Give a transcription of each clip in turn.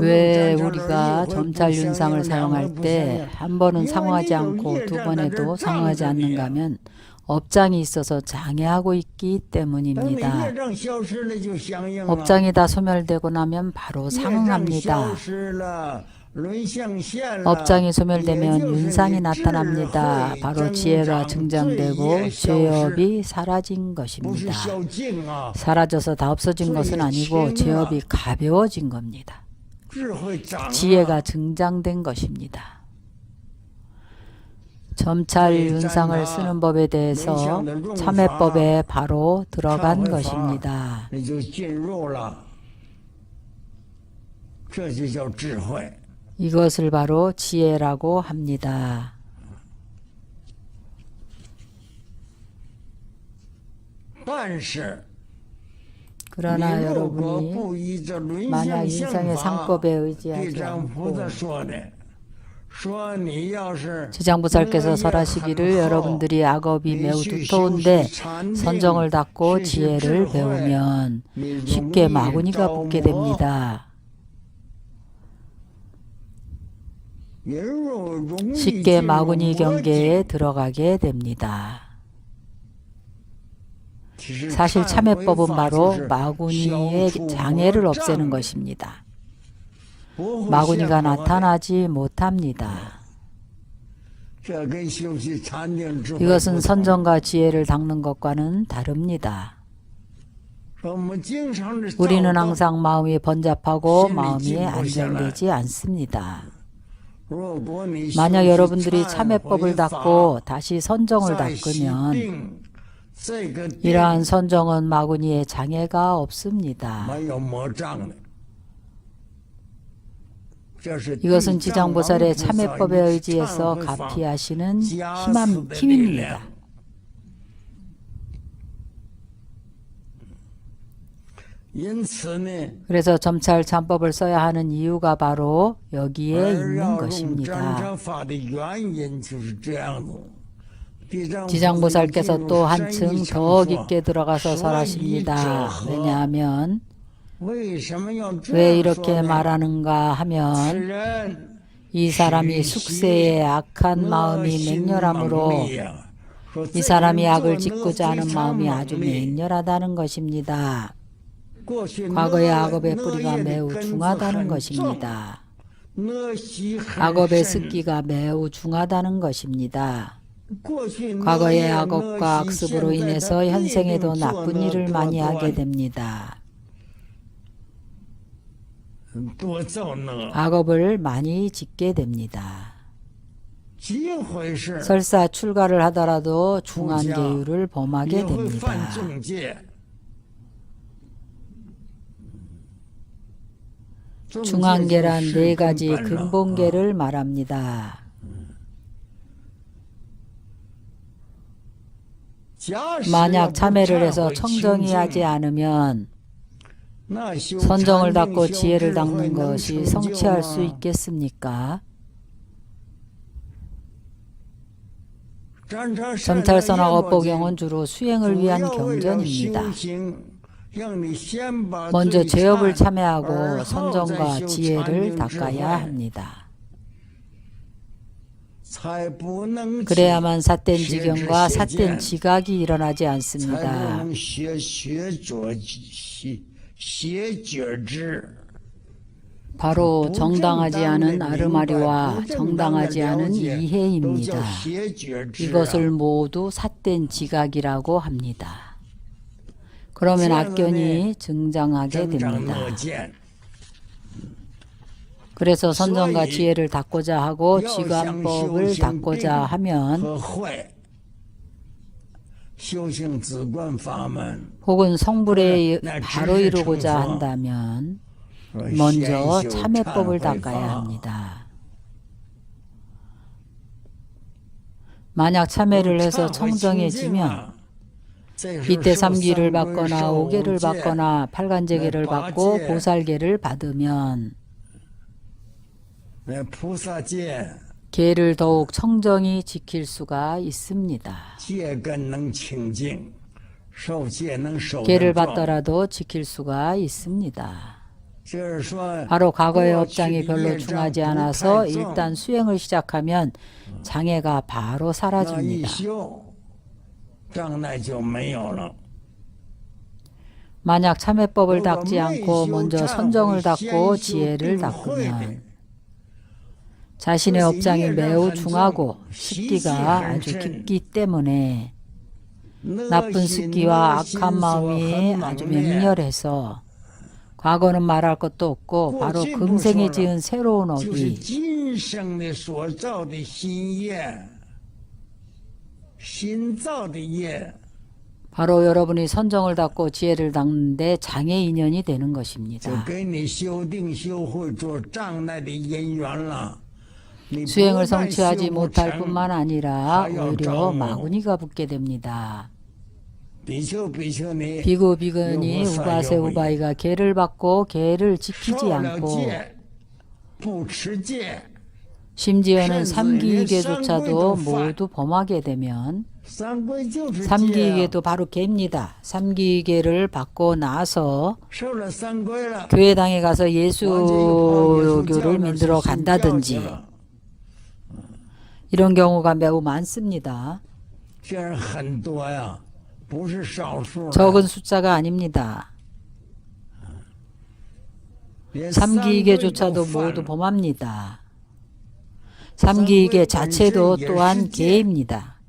왜 우리가 점찰 윤상을 사용할 때 한 번은 상호하지 않고 두 번에도 상호하지 않는가 하면 업장이 있어서 장애하고 있기 때문입니다. 업장이 다 소멸되고 나면 바로 상응합니다. 업장이 소멸되면 윤상이 나타납니다. 바로 지혜가 증장되고 죄업이 사라진 것입니다. 사라져서 다 없어진 것은 아니고 죄업이 가벼워진 겁니다. 지혜가 증장된 것입니다. 점찰 윤상을 쓰는 법에 대해서 참회법에 바로 들어간 것입니다. 이것을 바로 지혜라고 합니다. 그러나 여러분이 만약 인생의 상법에 의지하지 않고 제장부살께서 설하시기를 여러분들이 악업이 매우 두터운데 선정을 닦고 지혜를 배우면 쉽게 마구니가 붙게 됩니다. 쉽게 마구니 경계에 들어가게 됩니다. 사실 참회법은 바로 마구니의 장애를 없애는 것입니다. 마구니가 나타나지 못합니다. 이것은 선정과 지혜를 닦는 것과는 다릅니다. 우리는 항상 마음이 번잡하고 마음이 안정되지 않습니다. 만약 여러분들이 참회법을 닦고 다시 선정을 닦으면 이러한 선정은 마구니의 장애가 없습니다. 이것은 지장보살의 참회법에 의지해서 가피하시는 힘함, 힘입니다. 그래서 점찰 참법을 써야 하는 이유가 바로 여기에 있는 것입니다. 지장보살께서 또 한층 더 깊게 들어가서 설하십니다. 왜냐하면 왜 이렇게 말하는가 하면 이 사람이 숙세에 악한 마음이 맹렬함으로 이 사람이 악을 짓고자 하는 마음이 아주 맹렬하다는 것입니다. 과거의 악업의 뿌리가 매우 중하다는 것입니다. 악업의 습기가 매우 중하다는 것입니다. 과거의 악업과 악습으로 인해서 현생에도 나쁜 일을 많이 하게 됩니다. 악업을 많이 짓게 됩니다. 설사 출가를 하더라도 중한 계율을 범하게 됩니다. 중한계란 네 가지 근본계를 말합니다. 만약 참회를 해서 청정이 하지 않으면 선정을 닫고 지혜를 닦는 것이 성취할 수 있겠습니까? 점탈선악 업보경은 주로 수행을 위한 경전입니다. 먼저 죄업을 참회하고 선정과 지혜를 닦아야 합니다. 그래야만 삿된 지경과 삿된 지각이 일어나지 않습니다. 바로 정당하지 않은 아르마리와 정당하지 않은 이해입니다. 이것을 모두 삿된 지각이라고 합니다. 그러면 악견이 증장하게 됩니다. 그래서 선정과 지혜를 닦고자 하고 지관법을 닦고자 하면 혹은 성불에 바로 이루고자 한다면 먼저 참회법을 닦아야 합니다. 만약 참회를 해서 청정해지면 이때 삼기를 받거나 오계를 받거나 팔간제계를 받고 보살계를 받으면 개를 더욱 청정히 지킬 수가 있습니다. 개를 받더라도 지킬 수가 있습니다. 바로 과거의 업장이 별로 중하지 않아서 일단 수행을 시작하면 장애가 바로 사라집니다. 만약 참회법을 닦지 않고 먼저 선정을 닦고 지혜를 닦으면 자신의 업장이 매우 중하고 습기가 아주 깊기 때문에 나쁜 습기와 악한 마음이 아주 맹렬해서 과거는 말할 것도 없고 바로 금생에 지은 새로운 업이 바로 여러분이 선정을 닦고 지혜를 닦는데 장애 인연이 되는 것입니다. 수행을 성취하지 못할 뿐만 아니라 오히려 마구니가 붙게 됩니다. 비구 비근이 우바세 우바이가 개를 받고 개를 지키지 않고 심지어는 삼기계조차도 모두 범하게 되면 삼기계도 바로 개입니다. 삼기계를 받고 나서 교회당에 가서 예수교를 만들어 간다든지 이런 경우가 매우 많습니다. 적은 숫자가 아닙니다. 삼기이계조차도 모두 범합니다. 삼기이계 자체도 또한 개입니다.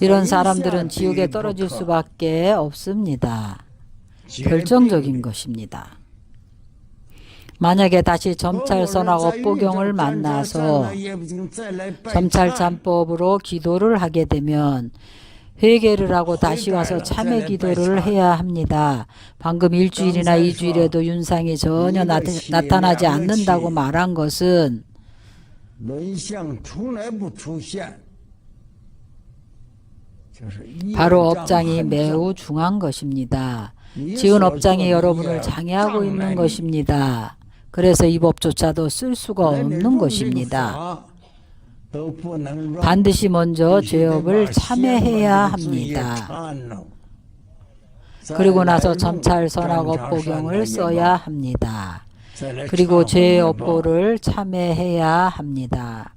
이런 사람들은 지옥에 떨어질 수밖에 없습니다. 결정적인 것입니다. 만약에 다시 점찰선하고 뽀경을 만나서 점찰 잠법으로 기도를 하게 되면 회개를 하고 다시 와서 참회 기도를 해야 합니다. 방금 일주일이나 이주일에도 윤상이 전혀 나, 타나지 않는다고 말한 것은 바로 업장이 매우 중한 것입니다. 지은 업장이 여러분을 장애하고 있는 것입니다. 그래서 이 법조차도 쓸 수가 없는 것입니다. 반드시 먼저 죄업을 참회해야 합니다. 그리고 나서 점찰 선악 업보경을 써야 합니다. 그리고 죄업보를 참회해야 합니다.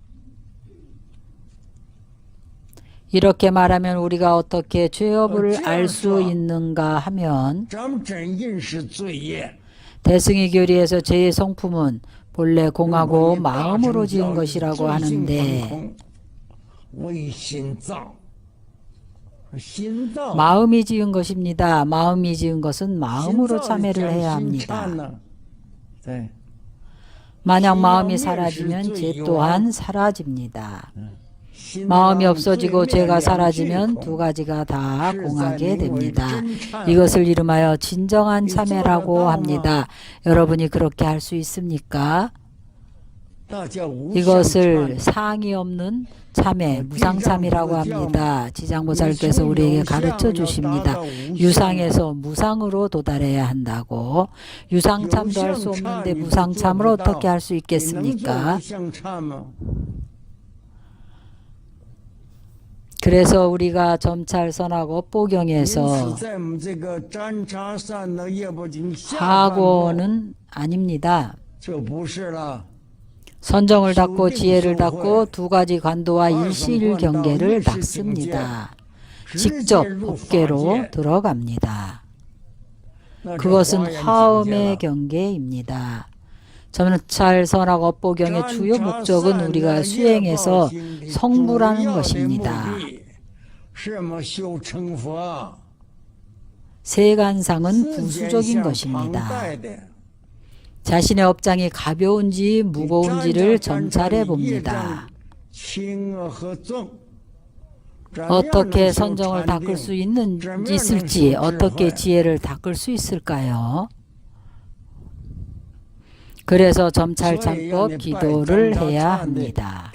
이렇게 말하면 우리가 어떻게 죄업을 알 수 있는가 하면 대승의 교리에서 제의 성품은 본래 공하고 마음으로 지은 것이라고 하는데 마음이 지은 것입니다. 마음이 지은 것은 마음으로 참회를 해야 합니다. 만약 마음이 사라지면 죄 또한 사라집니다. 마음이 없어지고 죄가 사라지면 두 가지가 다 공하게 됩니다. 이것을 이름하여 진정한 참회라고 합니다. 여러분이 그렇게 할 수 있습니까? 이것을 상이 없는 참회, 무상참이라고 합니다. 지장보살께서 우리에게 가르쳐 주십니다. 유상에서 무상으로 도달해야 한다고. 유상참도 할 수 없는데 무상참을 어떻게 할 수 있겠습니까? 그래서 우리가 점찰선하고 뽀경에서 하고는 아닙니다. 선정을 닦고 지혜를 닦고 두 가지 관도와 일시일 경계를 닦습니다. 직접 업계로 들어갑니다. 그것은 화음의 경계입니다. 저는 찰선학 업보경의 주요 목적은 우리가 수행해서 성불하는 것입니다. 세간상은 부수적인 것입니다. 자신의 업장이 가벼운지 무거운지를 점찰해 봅니다. 어떻게 선정을 닦을 수 있는, 있을지, 어떻게 지혜를 닦을 수 있을까요? 그래서 점찰 참법 기도를 해야 합니다.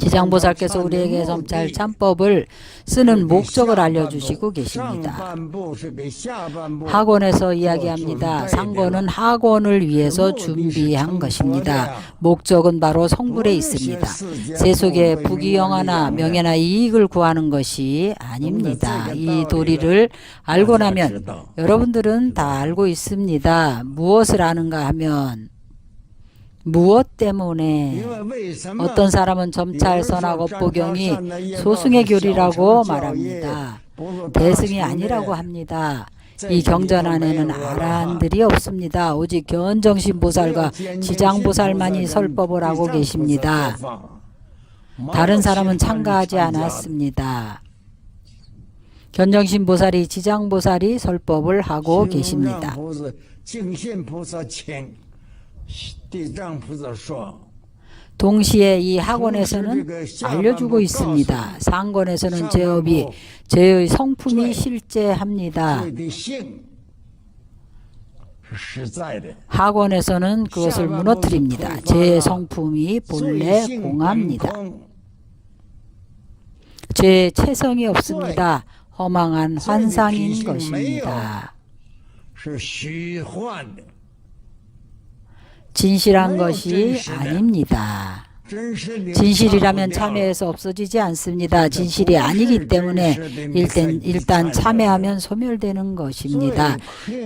지장보살께서 우리에게 점찰 참법을 쓰는 목적을 알려주시고 계십니다. 학원에서 이야기합니다. 상권은 학원을 위해서 준비한 것입니다. 목적은 바로 성불에 있습니다. 세속에 부귀영화나 명예나 이익을 구하는 것이 아닙니다. 이 도리를 알고 나면 여러분들은 다 알고 있습니다. 무엇을 아는 가 하면 무엇 때문에 어떤 사람은 점찰 선악 업보경이 소승의 교리라고 말합니다. 대승이 아니라고 합니다. 이 경전 안에는 아라한들이 없습니다. 오직 견정신보살과 지장보살만이 설법을 하고 계십니다. 다른 사람은 참가하지 않았습니다. 견정신보살이 지장보살이 설법을 하고 계십니다. 净信菩萨请地藏菩萨说 동시에 이 학원에서는 알려주고 있습니다. 상권에서는 제업이 제의 성품이 실제합니다. 罪的性是实在的， 학원에서는 그것을 무너뜨립니다. 제 성품이 본래 罪性本 공합니다. 空 제 체성이 없습니다. 허망한 환상인 것입니다. 진실한 것이 아닙니다. 진실이라면 참회에서 없어지지 않습니다. 진실이 아니기 때문에 일단, 일단 참회하면 소멸되는 것입니다.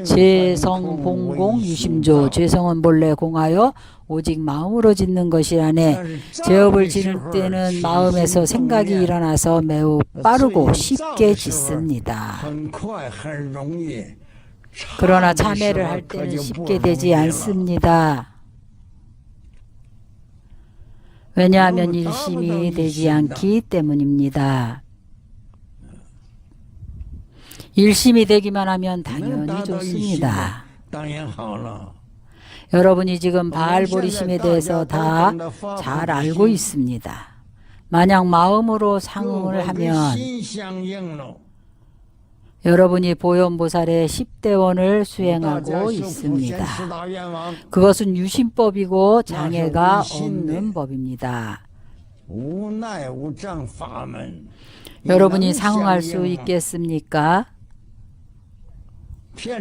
죄성 공공 유심조 죄성은 본래 공하여 오직 마음으로 짓는 것이라네 제업을 지을 때는 마음에서 생각이 일어나서 매우 빠르고 쉽게 짓습니다. 그러나 자매를 할 때는 쉽게 되지 않습니다. 왜냐하면 일심이 되지 않기 때문입니다. 일심이 되기만 하면 당연히 좋습니다. 여러분이 지금 바알보리심에 대해서 다 잘 알고 있습니다. 만약 마음으로 상응을 하면 여러분이 보현보살의 10대원을 수행하고 있습니다. 그것은 유신법이고 장애가 없는 법입니다. 여러분이 상응할 수 있겠습니까?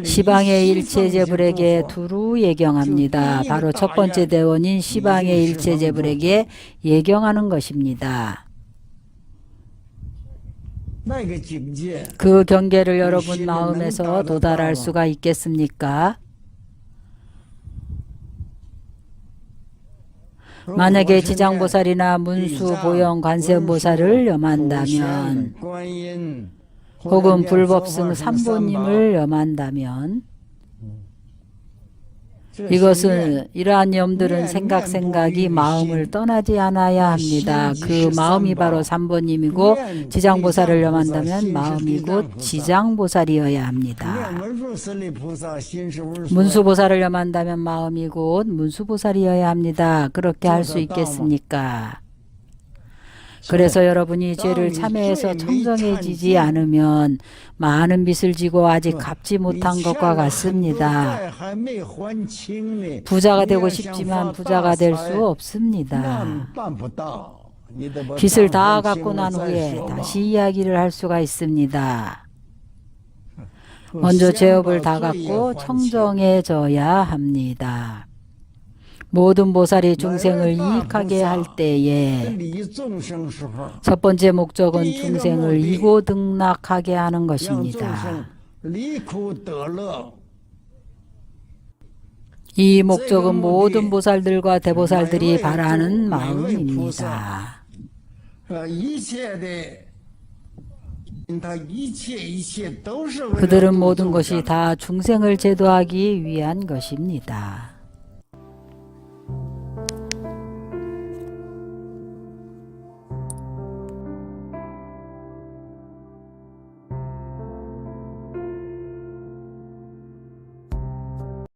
시방의 일체제불에게 두루 예경합니다. 바로 첫 번째 대원인 시방의 일체제불에게 예경하는 것입니다. 그 경계를 여러분 마음에서 도달할 수가 있겠습니까? 만약에 지장보살이나 문수, 보영, 관세음보살을 염한다면 혹은 불법승 삼보님을 염한다면 이것은 이러한 염들은 생각 생각이 마음을 떠나지 않아야 합니다. 그 마음이 바로 삼보님이고 지장보살을 염한다면 마음이 곧 지장보살이어야 합니다. 문수보살을 염한다면 마음이 곧 문수보살이어야 합니다. 그렇게 할 수 있겠습니까? 그래서 여러분이 죄를 참회해서 청정해지지 않으면 많은 빚을 지고 아직 갚지 못한 것과 같습니다. 부자가 되고 싶지만 부자가 될 수 없습니다. 빚을 다 갚고 난 후에 다시 이야기를 할 수가 있습니다. 먼저 제업을 다 갚고 청정해져야 합니다. 모든 보살이 중생을 이익하게 할 때에 첫 번째 목적은 중생을 이고 등락하게 하는 것입니다. 이 목적은 모든 보살들과 대보살들이 바라는 마음입니다. 그들은 모든 것이 다 중생을 제도하기 위한 것입니다.